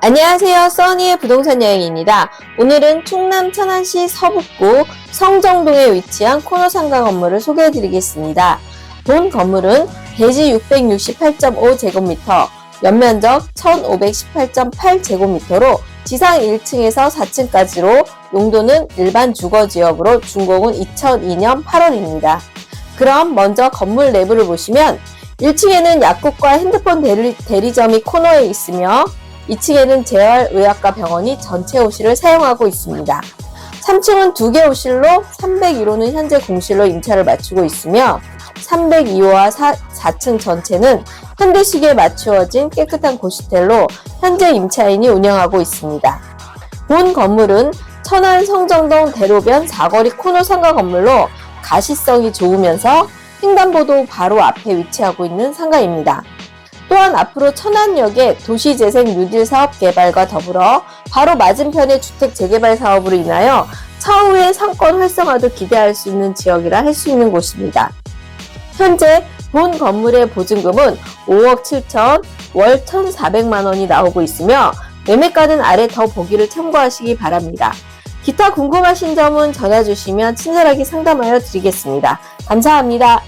안녕하세요. 써니의 부동산 여행입니다. 오늘은 충남 천안시 서북구 성정동에 위치한 코너 상가 건물을 소개해 드리겠습니다. 본 건물은 대지 668.5제곱미터, 연면적 1518.8제곱미터로 지상 1층에서 4층까지로 용도는 일반 주거지역으로 준공은 2002년 8월입니다. 그럼 먼저 건물 내부를 보시면 1층에는 약국과 핸드폰 대리, 대리점이 코너에 있으며 2층에는 재활의학과 병원이 전체 호실을 사용하고 있습니다. 3층은 두개 호실로 301호는 현재 공실로 임차를 마치고 있으며 302호와 4, 층 전체는 현대식에 맞추어진 깨끗한 고시텔로 현재 임차인이 운영하고 있습니다. 본 건물은 천안 성정동 대로변 사거리 코너 상가 건물로 가시성이 좋으면서 횡단보도 바로 앞에 위치하고 있는 상가입니다. 또한 앞으로 천안역의 도시재생 뉴딜 사업 개발과 더불어 바로 맞은편의 주택 재개발 사업으로 인하여 차후의 상권 활성화도 기대할 수 있는 지역이라 할 수 있는 곳입니다. 현재 본 건물의 보증금은 5억 7천, 월 1,400만 원이 나오고 있으며 매매가는 아래 더 보기를 참고하시기 바랍니다. 기타 궁금하신 점은 전화 주시면 친절하게 상담하여 드리겠습니다. 감사합니다.